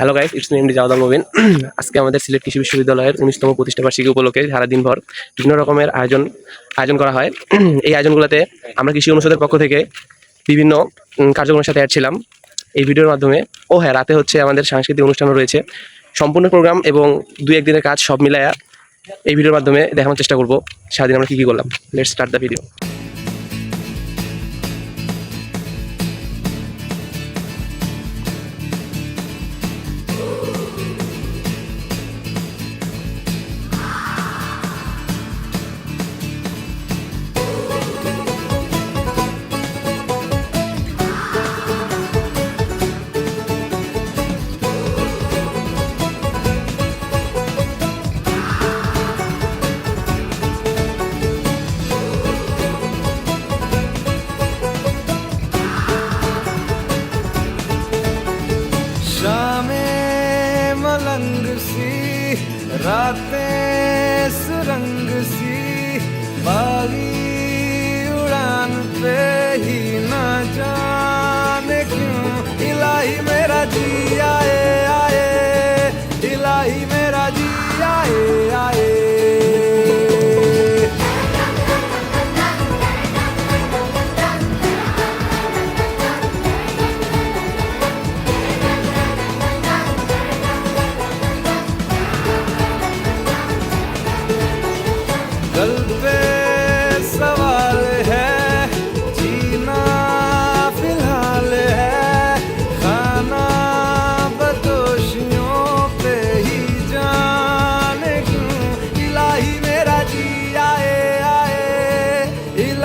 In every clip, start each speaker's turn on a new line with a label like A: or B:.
A: Hello guys it's name Jawda Mobin আজকে আমাদের সিলেট কৃষি বিশ্ববিদ্যালয়ের উনিশতম প্রতিষ্ঠা বার্ষিকী উপলক্ষে সারাদিন ভর বিভিন্ন রকমের আয়োজন আয়োজন করা হয়। এই আয়োজনগুলোতে আমরা কৃষি অনুষদের পক্ষ থেকে বিভিন্ন কার্যক্রমের সাথে অ্যাড ছিলাম। এই ভিডিওর মাধ্যমে, ও হ্যাঁ রাতে হচ্ছে আমাদের সাংস্কৃতিক অনুষ্ঠানও রয়েছে। সম্পূর্ণ প্রোগ্রাম এবং দুই একদিনের কাজ সব মিলায়া এই ভিডিওর মাধ্যমে দেখানোর চেষ্টা করব। সারাদিন আমরা কী কী করলাম?
B: Let start the video Nothing.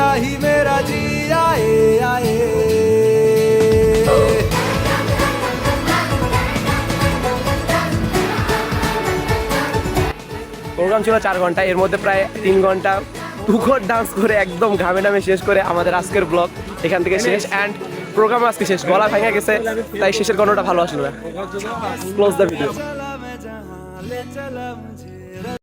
B: इलाही मेरा जी आए आए
A: প্রোগ্রাম ছিল চার ঘন্টা এর মধ্যে প্রায় তিন ঘন্টা তুখর ডান্স করে একদম ঘামে নামে শেষ করে আমাদের আজকের ব্লগ এখান থেকে শেষ অ্যান্ড প্রোগ্রাম আজকে শেষ গলা ভেঙে গেছে তাই শেষের গণটা ভালো আসলো না ক্লোজ দ্য ভিডিও